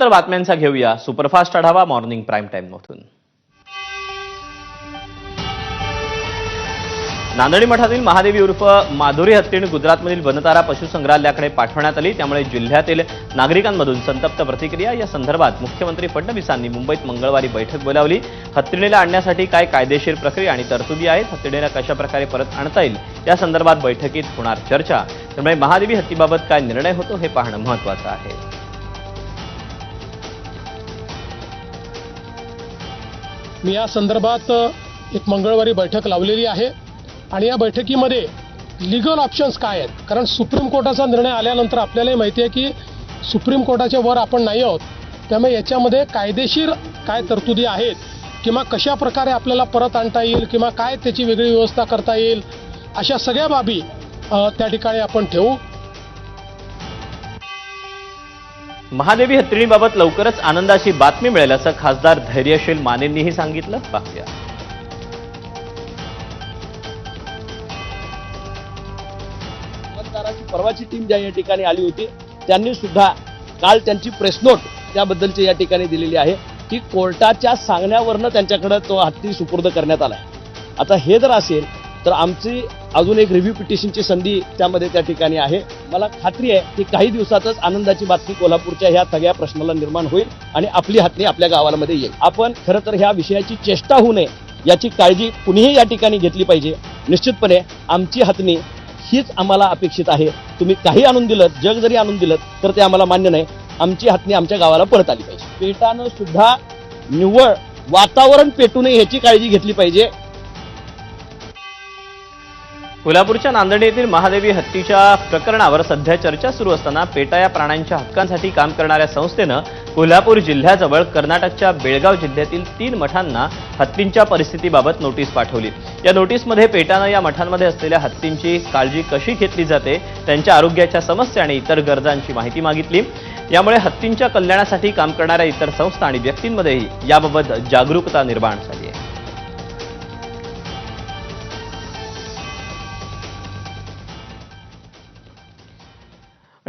यानंतर बातम्यांचा घेऊया. सुपरफास्ट आढावा मॉर्निंग प्राईम टाईममधून नांदणी मठातील महादेवी उर्फ माधुरी हत्तीण गुजरातमधील वनतारा पशुसंग्रहालयाकडे पाठवण्यात आली. त्यामुळे जिल्ह्यातील नागरिकांमधून संतप्त प्रतिक्रिया. या संदर्भात मुख्यमंत्री फडणवीसांनी मुंबईत मंगळवारी बैठक बोलावली. हत्तीणीला आणण्यासाठी काय कायदेशीर प्रक्रिया आणि तरतुदी आहेत? हत्तीणीला कशाप्रकारे परत आणता येईल? या संदर्भात बैठकीत होणार चर्चा. त्यामुळे महादेवी हत्तीबाबत काय निर्णय होतो हे पाहणं महत्वाचं आहे. मी या संदर्भात एक मंगळवारी बैठक लावलेली आहे. आणि या बैठकीमध्ये लिगल ऑप्शन्स काय आहेत? कारण सुप्रीम कोर्टाचा निर्णय आल्यानंतर आपल्यालाही माहिती आहे की सुप्रीम कोर्टाच्या वर आपण नाही आहोत. त्यामुळे याच्यामध्ये कायदेशीर काय तरतुदी आहेत? किंवा कशा प्रकारे आपल्याला परत आणता येईल? किंवा काय त्याची वेगळी व्यवस्था करता येईल? अशा सगळ्या बाबी त्या ठिकाणी आपण ठेवू. महादेवी हत्तीणीबाबत लवकरच आनंदाची बातमी मिळेल असं खासदार धैर्यशील मानेंनीही सांगितलं. पाहूया परवाची टीम ज्या या ठिकाणी आली होती त्यांनी सुद्धा काल त्यांची प्रेस नोट त्याबद्दलची या ठिकाणी दिलेली आहे की कोर्टाच्या सांगण्यावरनं त्यांच्याकडे तो हत्ती सुपूर्द करण्यात आला आता हे जर असेल तर आमची अजून एक रिव्ह्यू पिटिशनची संधी त्यामध्ये त्या ठिकाणी आहे. मला खात्री आहे की काही दिवसातच आनंदाची बातमी कोल्हापूरच्या ह्या सगळ्या प्रश्नाला निर्माण होईल आणि आपली हातणी आपल्या गावामध्ये येईल. आपण खरं तर ह्या विषयाची चेष्टा होऊ नये याची काळजी कुणीही या ठिकाणी घेतली पाहिजे. निश्चितपणे आमची हातणी हीच आम्हाला अपेक्षित आहे. तुम्ही काही आणून दिलं जग जरी आणून दिलं तर ते आम्हाला मान्य नाही. आमची हातणी आमच्या गावाला परत आली पाहिजे. पेटानं सुद्धा निव्वळ वातावरण पेटू नये ह्याची काळजी घेतली पाहिजे. कोल्हापूरच्या नांदणी येथील महादेवी हत्तीच्या प्रकरणावर सध्या चर्चा सुरू असताना पेटा या प्राण्यांच्या हक्कांसाठी काम करणाऱ्या संस्थेनं कोल्हापूर जिल्ह्याजवळ कर्नाटकच्या बेळगाव जिल्ह्यातील तीन मठांना हत्तींच्या परिस्थितीबाबत नोटीस पाठवली. या नोटीसमध्ये पेटानं या मठांमध्ये असलेल्या हत्तींची काळजी कशी घेतली जाते त्यांच्या आरोग्याच्या समस्या आणि इतर गरजांची माहिती मागितली. यामुळे हत्तींच्या कल्याणासाठी काम करणाऱ्या इतर संस्था आणि व्यक्तींमध्येही याबाबत जागरूकता निर्माण झाली.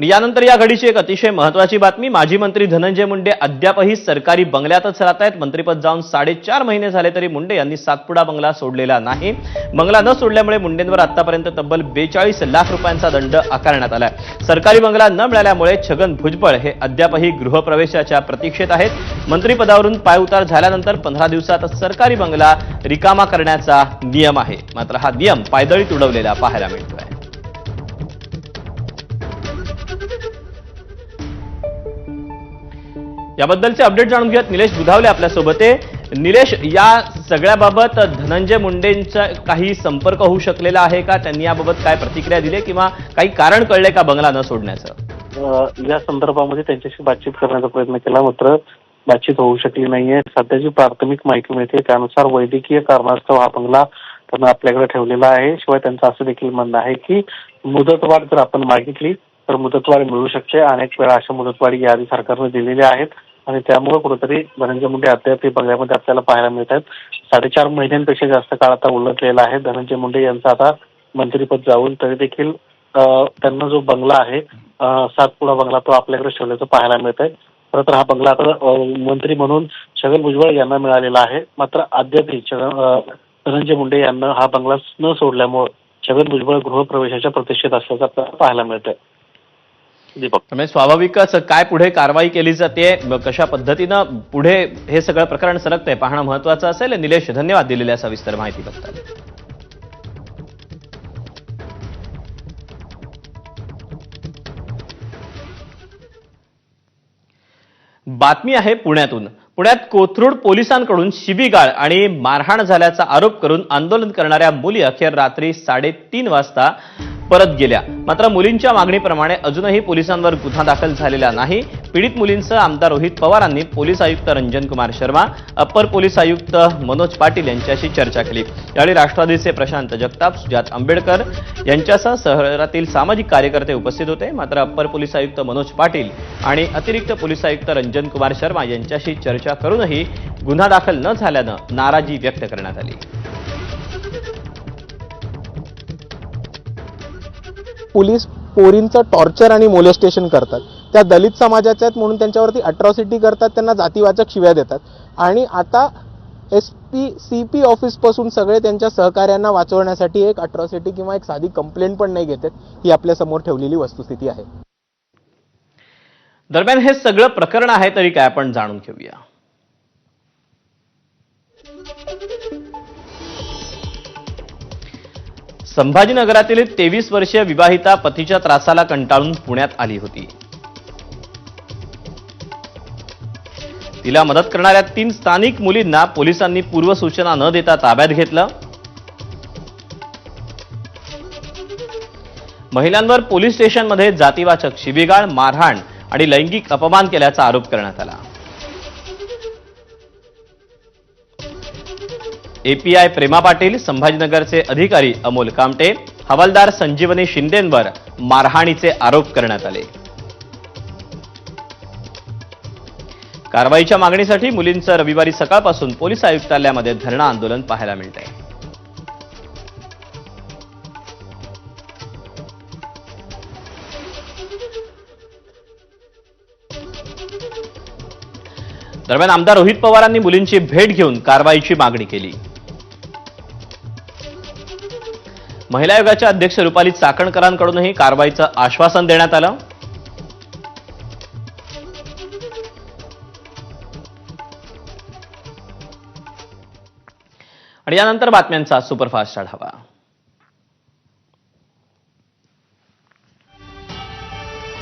आणि यानंतर या घडीची एक अतिशय महत्वाची बातमी माजी मंत्री धनंजय मुंडे अद्यापही सरकारी बंगल्यातच राहत आहेत मंत्रीपद जाऊन साडेचार महिने झाले तरी मुंडे यांनी सातपुडा बंगला सोडलेला नाही. बंगला न सोडल्यामुळे मुंडेंवर आतापर्यंत तब्बल बेचाळीस लाख रुपयांचा दंड आकारण्यात आलाय. सरकारी बंगला न मिळाल्यामुळे छगन भुजबळ हे अद्यापही गृहप्रवेशाच्या प्रतीक्षेत आहेत. मंत्रिपदावरून पायउतार झाल्यानंतर पंधरा दिवसात सरकारी बंगला रिकामा करण्याचा नियम आहे. मात्र हा नियम पायदळीत उडवलेला पाहायला मिळतोय. याबद्दलचे अपडेट जाणून घेऊयात. निलेश बुधावले आपल्यासोबत आहे. निलेश या सगळ्याबाबत धनंजय मुंडेंचा काही संपर्क होऊ शकलेला आहे का? त्यांनी याबाबत काय प्रतिक्रिया दिली किंवा काही कारण कळले का बंगला न सोडण्याचं? या संदर्भामध्ये त्यांच्याशी बातचीत करण्याचा प्रयत्न केला मात्र बातचीत होऊ शकली नाहीये. सध्याची प्राथमिक माहिती मिळते त्यानुसार वैद्यकीय कारणास्तव हा बंगला त्यांना आपल्याकडे ठेवलेला आहे. शिवाय त्यांचं असं देखील म्हणणं आहे की मुदतवाढ जर आपण मागितली तर मुदतवाढ मिळू शकते. अनेक वेळा अशा मुदतवाढी यादी सरकारने दिलेल्या आहेत. आणि त्यामुळे कुठेतरी धनंजय मुंडे अद्याप बंगल्यामध्ये आपल्याला पाहायला मिळत आहेत. साडेचार महिन्यांपेक्षा जास्त काळ आता उलटलेला आहे. धनंजय मुंडे यांचं आता मंत्रीपद जाऊन तरी देखील त्यांना जो बंगला आहे सातपुडा बंगला तो आपल्याकडे ठेवल्याचं पाहायला मिळत आहे. खरं तर हा बंगला आता मंत्री म्हणून छगन भुजबळ यांना मिळालेला आहे. मात्र अद्यापही धनंजय मुंडे यांना हा बंगला न सोडल्यामुळे छगन भुजबळ गृहप्रवेशाच्या प्रतिष्ठेत असल्याचं आपल्याला पाहायला मिळत आहे त्यामुळे म्हणजे स्वाभाविकच काय पुढे कारवाई केली जाते कशा पद्धतीनं पुढे हे सगळं प्रकरण सरकतंय पाहणं महत्वाचं असेल. निलेश धन्यवाद दिलेल्या सविस्तर माहितीबद्दल. बातमी आहे पुण्यातून. पुण्यात कोथरूड पोलिसांकडून शिबिगाळ आणि मारहाण झाल्याचा आरोप करून आंदोलन करणाऱ्या मुली अखेर रात्री साडेतीन वाजता परत गेल्या. मात्र मुलींच्या मागणीप्रमाणे अजूनही पोलिसांवर गुन्हा दाखल झालेला नाही. पीडित मुलींसह आमदार रोहित पवारांनी पोलीस आयुक्त रंजन कुमार शर्मा अप्पर पोलीस आयुक्त मनोज पाटील यांच्याशी चर्चा केली. यावेळी राष्ट्रवादीचे प्रशांत जगताप सुजात आंबेडकर यांच्यासह शहरातील सामाजिक कार्यकर्ते उपस्थित होते. मात्र अप्पर पोलीस आयुक्त मनोज पाटील आणि अतिरिक्त पोलीस आयुक्त रंजन कुमार शर्मा यांच्याशी चर्चा करूनही गुन्हा दाखल न झाल्यानं नाराजी व्यक्त करण्यात आली. पोलीस पोरींचं टॉर्चर आणि मोलेस्टेशन करतात. त्या दलित समाजाच्या आहेत म्हणून त्यांच्यावरती अट्रॉसिटी करतात त्यांना जातीवाचक शिव्या देतात. आणि आता एस पी सी पी ऑफिसपासून सगळे त्यांच्या सहकार्यांना वाचवण्यासाठी एक अट्रॉसिटी किंवा एक साधी कंप्लेंट पण नाही घेतात ही आपल्यासमोर ठेवलेली वस्तुस्थिती आहे. दरम्यान हे सगळं प्रकरण आहे तरी काय आपण जाणून घेऊया. संभाजीनगरातील तेवीस वर्षीय विवाहिता पतीच्या त्रासाला कंटाळून पुण्यात आली होती. तिला मदत करणाऱ्या तीन स्थानिक मुलींना पोलिसांनी पूर्वसूचना न देता ताब्यात घेतलं. महिलांवर पोलीस स्टेशनमध्ये जातीवाचक शिबिगाळ मारहाण आणि लैंगिक अपमान केल्याचा आरोप करण्यात आला. एपीआय प्रेमा पाटील संभाजीनगरचे अधिकारी अमोल कामटे हवालदार संजीवनी शिंदेंवर मारहाणीचे आरोप करण्यात आले. कारवाईच्या मागणीसाठी मुलींचं रविवारी सकाळपासून पोलीस आयुक्तालयामध्ये धरणं आंदोलन पाहायला मिळतंय. दरम्यान आमदार रोहित पवारांनी मुलींची भेट घेऊन कारवाईची मागणी केली. महिला आयोगाच्या अध्यक्ष रुपाली चाकणकरांकडूनही कारवाईचं आश्वासन देण्यात आलं. आणि यानंतर बातम्यांचा सुपरफास्ट आढावा.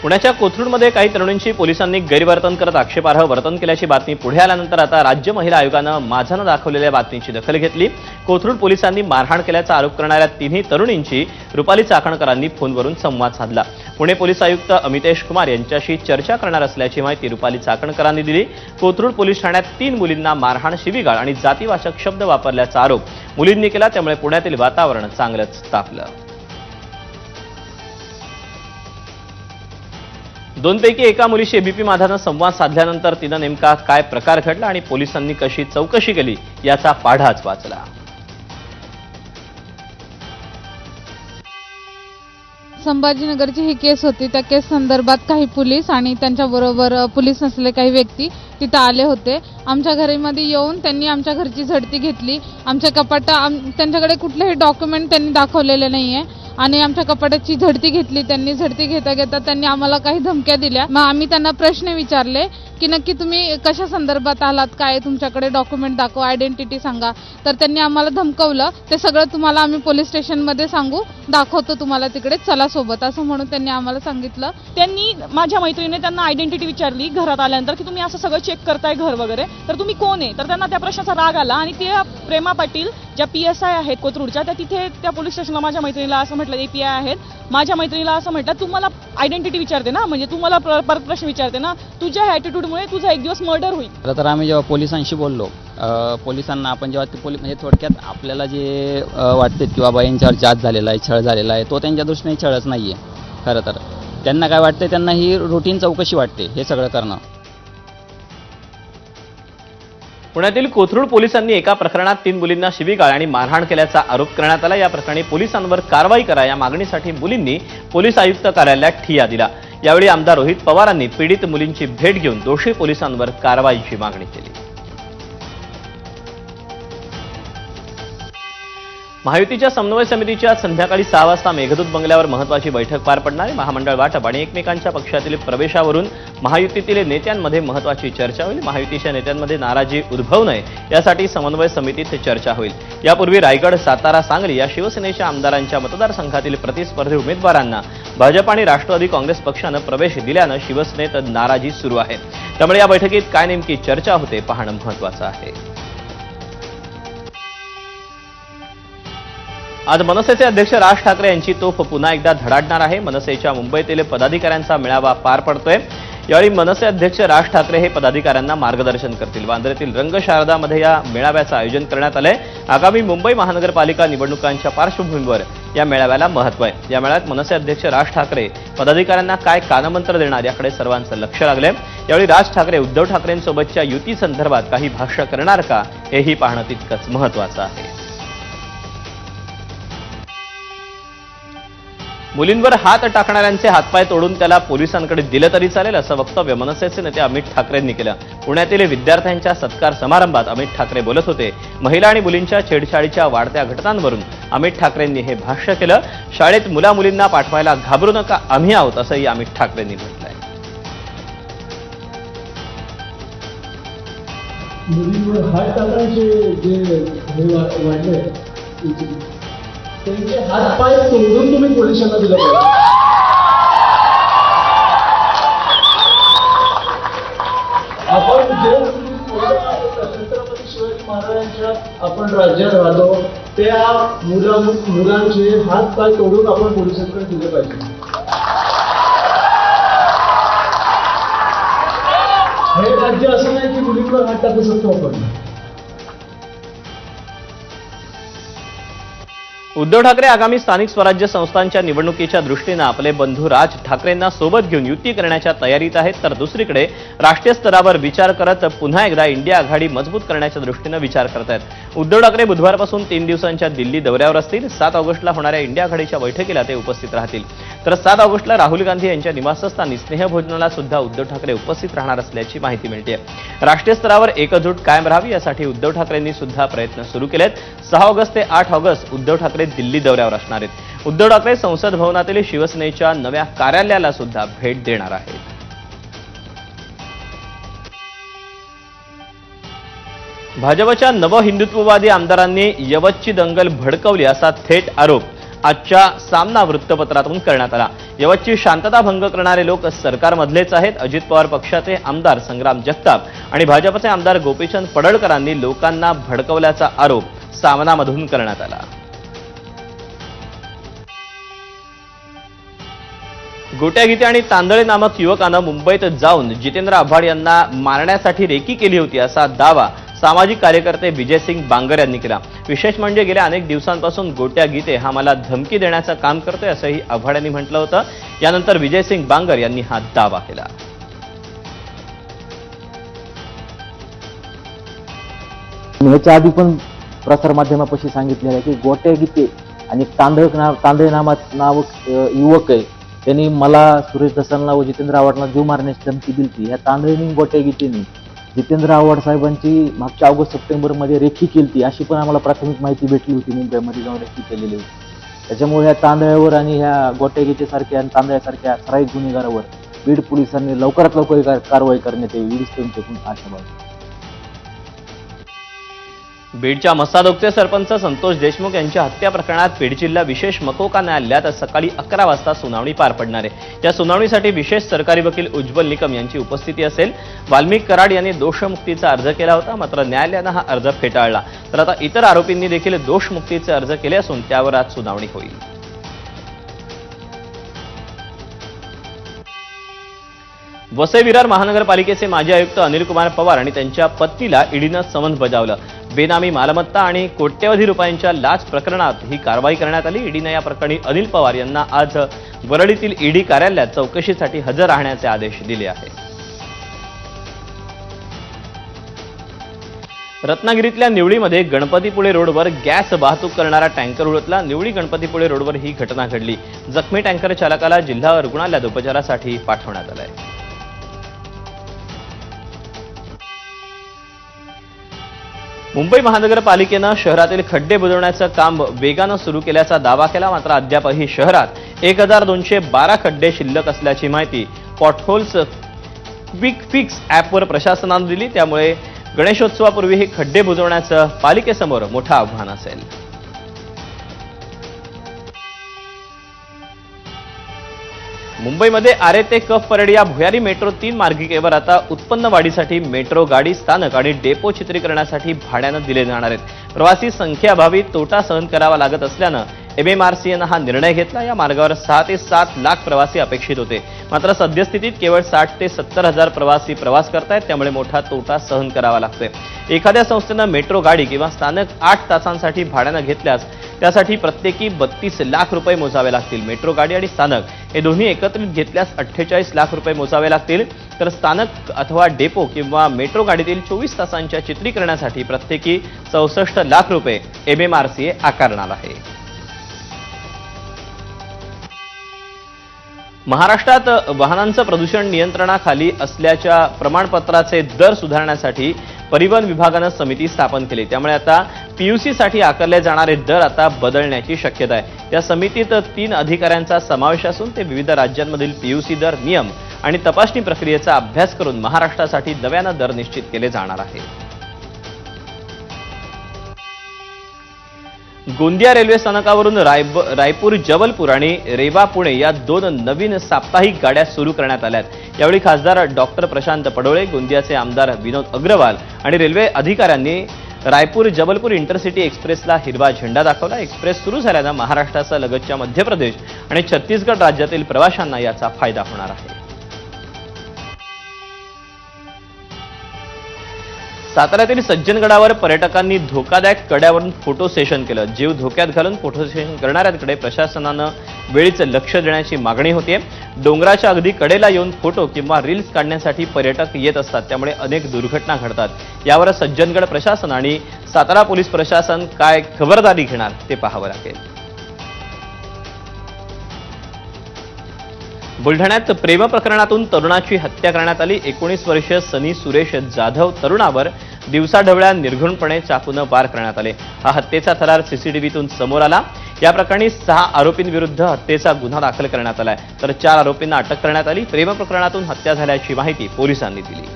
पुण्याच्या कोथरूडमध्ये काही तरुणींशी पोलिसांनी गैरवर्तन करत आक्षेपार्ह वर्तन केल्याची बातमी पुढे आल्यानंतर आता राज्य महिला आयोगानं माझानं दाखवलेल्या बातमीची दखल घेतली. कोथरूड पोलिसांनी मारहाण केल्याचा आरोप करणाऱ्या तिन्ही तरुणींची रुपाली चाकणकरांनी फोनवरून संवाद साधला. पुणे पोलीस आयुक्त अमितेश कुमार यांच्याशी चर्चा करणार असल्याची माहिती रुपाली चाकणकरांनी दिली. कोथरूड पोलीस ठाण्यात तीन मुलींना मारहाण शिवीगाळ आणि जातीवाचक शब्द वापरल्याचा आरोप मुलींनी केला त्यामुळे पुण्यातील वातावरण चांगलंच तापलं. दोनपैकी एका मुलीशी एबीपी माझानं संवाद साधल्यानंतर तिनं नेमका काय प्रकार घडला आणि पोलिसांनी कशी चौकशी केली याचा पाढाच वाचला. संभाजीनगरची ही केस होती. त्या केस संदर्भात काही पोलीस आणि त्यांच्याबरोबर पोलीस नसले काही व्यक्ती तिथं आले होते. आमच्या घरीमध्ये येऊन त्यांनी आमच्या घरची झडती घेतली. आमच्या कपाटा आम त्यांच्याकडे कुठलेही डॉक्युमेंट त्यांनी दाखवलेले नाही आहे आणि आमच्या कपाटाची झडती घेतली त्यांनी झडती घेता घेता त्यांनी आम्हाला काही धमक्या दिल्या. मग आम्ही त्यांना प्रश्न विचारले की नक्की तुम्ही कशा संदर्भात आलात काय तुमच्याकडे डॉक्युमेंट दाखवा आयडेंटिटी सांगा. तर त्यांनी आम्हाला धमकवलं ते सगळं तुम्हाला आम्ही पोलीस स्टेशनमध्ये सांगू दाखवतो तुम्हाला तिकडे चला सोबत. असं म्हणून त्यांनी आम्हाला सांगितलं. त्यांनी माझ्या मैत्रिणीने त्यांना आयडेंटिटी विचारली घरात आल्यानंतर की तुम्ही असं सगळं चेक करताय घर वगैरे तर तुम्ही कोण आहे? तर त्यांना त्या प्रश्नाचा राग आला आणि ते प्रेमा पाटील ज्या पी एस आय आहेत कोथरूडच्या त्या तिथे त्या पोलीस स्टेशनला माझ्या मैत्रिणीला असं म्हटलं ए पी आय आहेत. माझ्या मैत्रिणीला असं म्हटलं तू मला आयडेंटिटी विचारते ना म्हणजे तू प्र- परत प्रश्न विचारते ना तुझ्या ॲटिट्यूडमुळे तुझा एक दिवस मर्डर होईल. खरं तर आम्ही जेव्हा पोलिसांशी बोललो पोलिसांना आपण जेव्हा ते पोलीस म्हणजे थोडक्यात आपल्याला जे वाटते की बाबा यांच्यावर जात झालेला आहे छळ झालेला आहे तो त्यांच्या दृष्टीने छळच नाही आहे खरं तर त्यांना काय वाटते त्यांना ही रुटीन चौकशी वाटते हे सगळं करणं. पुण्यातील कोथरूड पोलिसांनी एका प्रकरणात तीन मुलींना शिवीगाळ आणि मारहाण केल्याचा आरोप करण्यात आला. या प्रकरणी पोलिसांवर कारवाई करा या मागणीसाठी मुलींनी पोलीस आयुक्त कार्यालयात ठिया दिला. यावेळी आमदार रोहित पवारांनी पीडित मुलींची भेट घेऊन दोषी पोलिसांवर कारवाईची मागणी केली. महायुतीच्या समन्वय समितीच्या संध्याकाळी सहा वाजता मेघदूत बंगल्यावर महत्वाची बैठक पार पडणार. आहे महामंडळ वाटप आणि एकमेकांच्या पक्षातील प्रवेशावरून महायुतीतील नेत्यांमध्ये महत्वाची चर्चा होईल. महायुतीच्या नेत्यांमध्ये नाराजी उद्भवू नये यासाठी समन्वय समितीत चर्चा होईल. यापूर्वी रायगड सातारा सांगली या शिवसेनेच्या आमदारांच्या मतदारसंघातील प्रतिस्पर्धी उमेदवारांना भाजप आणि राष्ट्रवादी काँग्रेस पक्षानं प्रवेश दिल्यानं शिवसेनेत नाराजी सुरू आहे. त्यामुळे या बैठकीत काय नेमकी चर्चा होते पाहणं महत्वाचं आहे. आज मनसेचे अध्यक्ष राज ठाकरे यांची तोफ पुन्हा एकदा धडाडणार आहे. मनसेच्या मुंबईतील पदाधिकाऱ्यांचा मेळावा पार पडतोय. यावेळी मनसे अध्यक्ष राज ठाकरे हे पदाधिकाऱ्यांना मार्गदर्शन करतील. वांद्र्यातील रंगशारदामध्ये या मेळाव्याचं आयोजन करण्यात आलंय. आगामी मुंबई महानगरपालिका निवडणुकांच्या पार्श्वभूमीवर या मेळाव्याला महत्त्व आहे. या मेळ्यात मनसे अध्यक्ष राज ठाकरे पदाधिकाऱ्यांना काय कानमंत्र देणार याकडे सर्वांचं लक्ष लागलंय. यावेळी राज ठाकरे उद्धव ठाकरेंसोबतच्या युती संदर्भात काही भाष्य करणार का हेही पाहणं तितकंच महत्वाचं आहे. मुलींवर हात टाकणाऱ्यांचे हातपाय तोडून त्याला पोलिसांकडे दिलं तरी चालेल असं वक्तव्य मनसेचे नेते अमित ठाकरेंनी केलं. पुण्यातील विद्यार्थ्यांच्या सत्कार समारंभात अमित ठाकरे बोलत होते. महिला आणि मुलींच्या छेडछाडीच्या वाढत्या घटनांवरून अमित ठाकरेंनी हे भाष्य केलं. शाळेत मुला मुलींना पाठवायला घाबरू नका आम्ही आहोत असंही अमित ठाकरेंनी म्हटलंय. मुलींवर हात टाकण्याचे जे वाढले त्यांचे हात पाय तोडून तुम्ही पोलिसांना दिलं पाहिजे. आपण जे छत्रपती शिवाजी महाराजांच्या आपण राज्यात राहतो त्या मुला मुलांचे हात पाय तोडून आपण पोलिसांकडे दिले पाहिजे. हे राज्य असं नाही की मुलींवर हात टाकू शकतो आपण. उद्धव ठाकरे आगामी स्थानिक स्वराज्य संस्थांच्या निवडणुकीच्या दृष्टीनं आपले बंधू राज ठाकरेंना सोबत घेऊन युती करण्याच्या तयारीत आहेत तर दुसरीकडे राष्ट्रीय स्तरावर विचार करत पुन्हा एकदा इंडिया आघाडी मजबूत करण्याच्या दृष्टीनं विचार करत आहेत. उद्धव ठाकरे बुधवारपासून तीन दिवसांच्या दिल्ली दौऱ्यावर असतील. सात ऑगस्टला होणाऱ्या इंडिया आघाडीच्या बैठकीला ते उपस्थित राहतील. तर सात ऑगस्टला राहुल गांधी यांच्या निवासस्थानी स्नेहभोजनाला सुद्धा उद्धव ठाकरे उपस्थित राहणार असल्याची माहिती मिळते राष्ट्रीय स्तरावर एकजूट कायम राहावी यासाठी उद्धव ठाकरेंनी सुद्धा प्रयत्न सुरू केलेत. सहा ऑगस्ट ते आठ ऑगस्ट उद्धव ठाकरे दिल्ली दौऱ्यावर असणार आहेत. उद्धव ठाकरे संसद भवनातील शिवसेनेच्या नव्या कार्यालयाला सुद्धा भेट देणार आहेत. भाजपच्या नवहिंदुत्ववादी आमदारांनी यवतची दंगल भडकवली असा थेट आरोप आजच्या सामना वृत्तपत्रातून करण्यात आला. यवतची शांतता भंग करणारे लोक सरकारमधलेच आहेत. अजित पवार पक्षाचे आमदार संग्राम जगताप आणि भाजपचे आमदार गोपीचंद पडळकरांनी लोकांना भडकवल्याचा आरोप सामनामधून करण्यात आला. गोट्यागीते आणि तांदळे नामक युवकानं मुंबईत जाऊन जितेंद्र आव्हाड यांना मारण्यासाठी रेकी केली होती असा दावा सामाजिक कार्यकर्ते विजयसिंग बांगर यांनी केला. विशेष म्हणजे गेल्या अनेक दिवसांपासून गोट्या गीते हा मला धमकी देण्याचं काम करतोय असंही आव्हाड यांनी म्हटलं होतं. यानंतर विजयसिंग बांगर यांनी हा दावा केला. ह्याच्या आधी पण प्रसारमाध्यमापाशी सांगितलेलं आहे की गोट्या गीते आणि तांदळ नाव तांदळे नामात नाव युवक आहे. त्यांनी मला सुरेश दसांना व जितेंद्र आव्हाडला जीव मारण्याची धमकी दिली ह्या तांदळीनी गोट्या गीतेनी जितेंद्र आव्हाड साहेबांची मागच्या ऑगस्ट सप्टेंबरमध्ये रेखी केली अशी पण आम्हाला प्राथमिक माहिती भेटली होती मुंबईमध्ये जाऊन रेखी केलेली होती. त्याच्यामुळे ह्या तांदळावर आणि ह्या गोट्यागेच्यासारख्या आणि तांदळासारख्या ठराविक गुन्हेगारावर बीड पोलिसांनी लवकरात लवकर कार- कारवाई करण्यात यावी एवढीच त्यांच्याकडून आशा बीडच्या मसादोगचे सरपंच संतोष देशमुख यांच्या हत्या प्रकरणात बीड जिल्हा विशेष मकोका न्यायालयात सकाळी अकरा वाजता सुनावणी पार पडणार आहे. या सुनावणीसाठी विशेष सरकारी वकील उज्ज्वल निकम यांची उपस्थिती असेल. वाल्मिक कराड यांनी दोषमुक्तीचा अर्ज केला होता मात्र न्यायालयानं हा अर्ज फेटाळला. तर आता इतर आरोपींनी देखील दोषमुक्तीचे अर्ज केले असून त्यावर आज सुनावणी होईल. वसई विरार महानगरपालिकेचे माजी आयुक्त अनिल कुमार पवार आणि त्यांच्या पत्नीला ईडीनं समन्स बजावलं. बेनामी मालमत्ता आणि कोट्यवधी रुपयांच्या लाच प्रकरणात ही कारवाई करण्यात आली. ईडीनं या प्रकरणी अनिल पवार यांना आज वरळीतील ईडी कार्यालयात चौकशीसाठी हजर राहण्याचे आदेश दिले आहेत. रत्नागिरीतल्या निवळीमध्ये गणपतीपुळे रोडवर गॅस वाहतूक करणारा टँकर उडतला. निवळी गणपतीपुळे रोडवर ही घटना घडली. जखमी टँकर चालकाला जिल्हा रुग्णालयात उपचारासाठी पाठवण्यात आलंय. मुंबई महानगरपालिकेनं शहरातील खड्डे बुजवण्याचं काम वेगानं सुरू केल्याचा दावा केला. मात्र अद्यापही शहरात एक हजार दोनशे बारा खड्डे शिल्लक असल्याची माहिती पॉटहोल्स क्विक फिक्स ॲपवर प्रशासनानं दिली. त्यामुळे गणेशोत्सवापूर्वी हे खड्डे बुजवण्याचं पालिकेसमोर मोठं आव्हान असेल. मुंबईमध्ये आरे ते कफ परेड या भुयारी मेट्रो तीन मार्गिकेवर आता उत्पन्न वाढीसाठी मेट्रो गाडी स्थानक आणि डेपो चित्रीकरणासाठी भाड्यानं दिले जाणार आहेत. प्रवासी संख्येअभावी तोटा सहन करावा लागत असल्यानं एमएमआरसीएनं हा निर्णय घेतला. या मार्गावर सहा ते सात लाख प्रवासी अपेक्षित होते. मात्र सद्यस्थितीत केवळ साठ ते सत्तर हजार प्रवासी प्रवास करतायत त्यामुळे मोठा तोटा सहन करावा लागतोय. एखाद्या संस्थेनं मेट्रो गाडी किंवा स्थानक आठ तासांसाठी भाड्यानं घेतल्यास त्यासाठी प्रत्येकी बत्तीस लाख रुपये मोजावे लागतील. मेट्रो गाडी आणि स्थानक हे दोन्ही एकत्रित घेतल्यास अठ्ठेचाळीस लाख रुपये मोजावे लागतील. तर स्थानक अथवा डेपो किंवा मेट्रो गाडीतील चोवीस तासांच्या चित्रीकरणासाठी प्रत्येकी चौसष्ट लाख रुपये एमएमआरसीए आकारणार आहे. महाराष्ट्रात वाहनांचं प्रदूषण नियंत्रणाखाली असल्याच्या प्रमाणपत्राचे दर सुधारण्यासाठी परिवहन विभागानं समिती स्थापन केली. त्यामुळे आता पीयूसीसाठी आकारले जाणारे दर आता बदलण्याची शक्यता आहे. या समितीत तीन अधिकाऱ्यांचा समावेश असून ते विविध राज्यांमधील पीयूसी दर नियम आणि तपासणी प्रक्रियेचा अभ्यास करून महाराष्ट्रासाठी नव्यानं दर निश्चित केले जाणार आहे गोंदिया रेल्वे स्थानकावरून रायब रायपूर जबलपूर आणि रेवा पुणे या दोन नवीन साप्ताहिक गाड्या सुरू करण्यात आल्या आहेत यावेळी खासदार डॉक्टर प्रशांत पडोळे गोंदियाचे आमदार विनोद अग्रवाल आणि रेल्वे अधिकाऱ्यांनी रायपूर जबलपूर इंटरसिटी एक्सप्रेसला हिरवा झेंडा दाखवला. एक्सप्रेस सुरू झाल्यानं महाराष्ट्रासह लगतच्या मध्य प्रदेश आणि छत्तीसगड राज्यातील प्रवाशांना याचा फायदा होणार आहे. साताऱ्यातील सज्जनगडावर पर्यटकांनी धोकादायक कड्यावरून फोटो सेशन केलं. जीव धोक्यात घालून फोटो सेशन करणाऱ्यांकडे प्रशासनानं वेळीच लक्ष देण्याची मागणी होती डोंगराच्या अगदी कडेला येऊन फोटो किंवा रील्स काढण्यासाठी पर्यटक येत असतात. त्यामुळे अनेक दुर्घटना घडतात. यावर सज्जनगड प्रशासन आणि सातारा पोलीस प्रशासन काय खबरदारी घेणार ते पाहावं लागेल. बुलढाण्यात प्रेम प्रकरणातून तरुणाची हत्या करण्यात आली. एकोणीस वर्षीय सनी सुरेश जाधव तरुणावर दिवसाढवळ्या निर्घृणपणे चाकूनं वार करण्यात आले. हा हत्येचा थरार सीसीटीव्हीतून समोर आला. या प्रकरणी सहा आरोपींविरुद्ध हत्येचा गुन्हा दाखल करण्यात आलाय. तर चार आरोपींना अटक करण्यात आली. प्रेम प्रकरणातून हत्या झाल्याची माहिती पोलिसांनी दिली.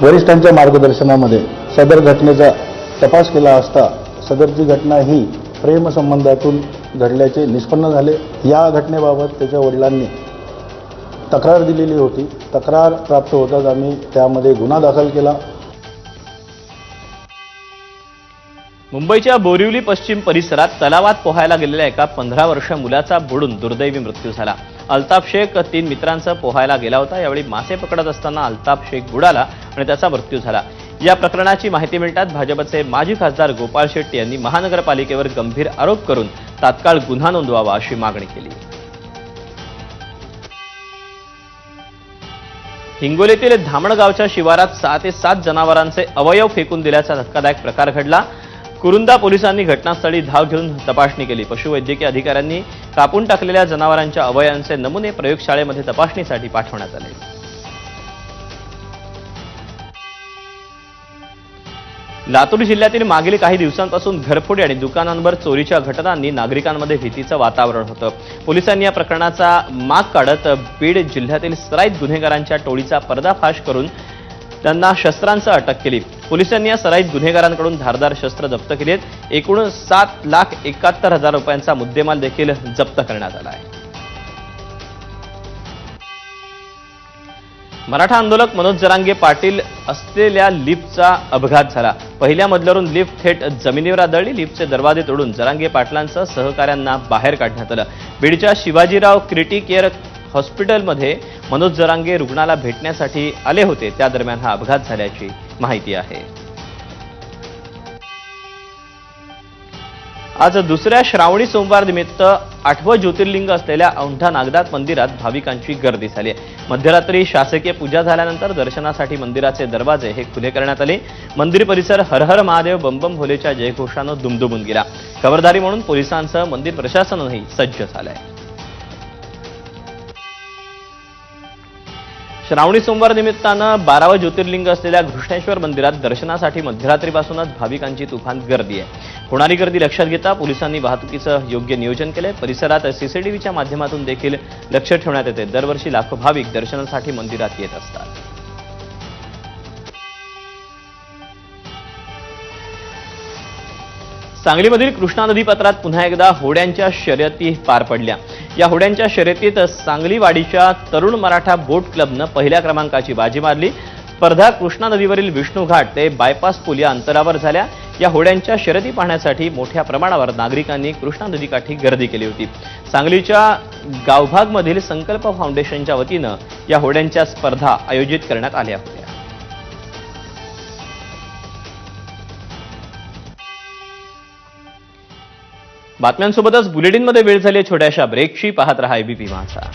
वरिष्ठांच्या मार्गदर्शनामध्ये सदर घटनेचा तपास केला असता सदरची घटना ही प्रेमसंबंधातून घडल्याचे निष्पन्न झाले. या घटनेबाबत त्याच्या वडिलांनी तक्रार दिलेली होती. तक्रार प्राप्त होताच आम्ही त्यामध्ये गुन्हा दाखल केला. मुंबईच्या बोरिवली पश्चिम परिसरात तलावात पोहायला गेलेल्या एका पंधरा वर्ष मुलाचा बुडून दुर्दैवी मृत्यू झाला. अल्ताफ शेख तीन मित्रांसह पोहायला गेला होता. यावेळी मासे पकडत असताना अल्ताफ शेख बुडाला आणि त्याचा मृत्यू झाला. या प्रकरणाची माहिती मिळताच भाजपचे माजी खासदार गोपाळ शेट्टी यांनी महानगरपालिकेवर गंभीर आरोप करून तात्काळ गुन्हा नोंदवावा अशी मागणी केली. हिंगोलीतील धामणगावच्या शिवारात सहा ते सात जनावरांचे अवयव फेकून दिल्याचा धक्कादायक प्रकार घडला. कुरुंदा पोलिसांनी घटनास्थळी धाव घेऊन तपासणी केली. पशुवैद्यकीय अधिकाऱ्यांनी कापून टाकलेल्या जनावरांच्या अवयवांचे नमुने प्रयोगशाळेमध्ये तपासणीसाठी पाठवण्यात आले. लातूर जिल्ह्यातील मागील काही दिवसांपासून घरफोडी आणि दुकानांवर चोरीच्या घटनांनी नागरिकांमध्ये भीतीचं वातावरण होतं. पोलिसांनी या प्रकरणाचा माग काढत बीड जिल्ह्यातील सराईत गुन्हेगारांच्या टोळीचा पर्दाफाश करून त्यांना शस्त्रांसह अटक केली. पोलिसांनी या सराईत गुन्हेगारांकडून धारदार शस्त्र जप्त केली आहेत. एकूण सात लाख एकाहत्तर हजार रुपयांचा मुद्देमाल देखील जप्त करण्यात आला आहे. मराठा आंदोलक मनोज जरांगे पाटील असलेल्या लिफ्टचा अपघात झाला. पहिल्या मजल्यावरून लिफ्ट थेट जमिनीवर आदळली. लिफ्टचे दरवाजे तोडून जरांगे पाटलांसह सहकाऱ्यांना बाहेर काढण्यात आलं. बीडच्या शिवाजीराव क्रिटी केअर हॉस्पिटलमध्ये मनोज जरांगे रुग्णाला भेटण्यासाठी आले होते. त्या दरम्यान हा अपघात झाल्याची माहिती आहे. आज दुसऱ्या श्रावणी सोमवार निमित्त आठवं ज्योतिर्लिंग असलेल्या औंढा नागनाथ मंदिरात भाविकांची गर्दी झाली आहे. मध्यरात्री शासकीय पूजा झाल्यानंतर दर्शनासाठी मंदिराचे दरवाजे हे खुले करण्यात आले. मंदिर परिसर हर हर महादेव बंबम भोलेच्या जयघोषानं दुमदुमून गेला. खबरदारी म्हणून पोलिसांसह मंदिर प्रशासनही सज्ज झालंय. श्रावणी सोमवार निमित्तानं बारावं ज्योतिर्लिंग असलेल्या घृष्णेश्वर मंदिरात दर्शनासाठी मध्यरात्रीपासूनच भाविकांची तुफान गर्दी आहे. होणारी गर्दी लक्षात घेता पोलिसांनी वाहतुकीचं योग्य नियोजन केलंय. परिसरात सीसीटीव्हीच्या माध्यमातून देखील लक्ष ठेवण्यात येते. दरवर्षी लाखो भाविक दर्शनासाठी मंदिरात येत असतात. सांगलीमधील कृष्णा नदीपात्रात पुन्हा एकदा होड्यांच्या शर्यती पार पडल्या. या होड्यांच्या शर्यतीत सांगलीवाडीच्या तरुण मराठा बोट क्लबनं पहिल्या क्रमांकाची बाजी मारली. स्पर्धा कृष्णा नदीवरील विष्णू घाट ते बायपास पुल या अंतरावर झाल्या. या होड्यांच्या शर्यती पाहण्यासाठी मोठ्या प्रमाणावर नागरिकांनी कृष्णा नदीकाठी गर्दी केली होती. सांगलीच्या गावभागमधील संकल्प फाउंडेशनच्या वतीनं या होड्यांच्या स्पर्धा आयोजित करण्यात आल्या होत्या. बातम्यांसोबतच बुलेटिनमध्ये वेळ झाली छोट्याशा ब्रेकची पाहत रहा एबीपी माझा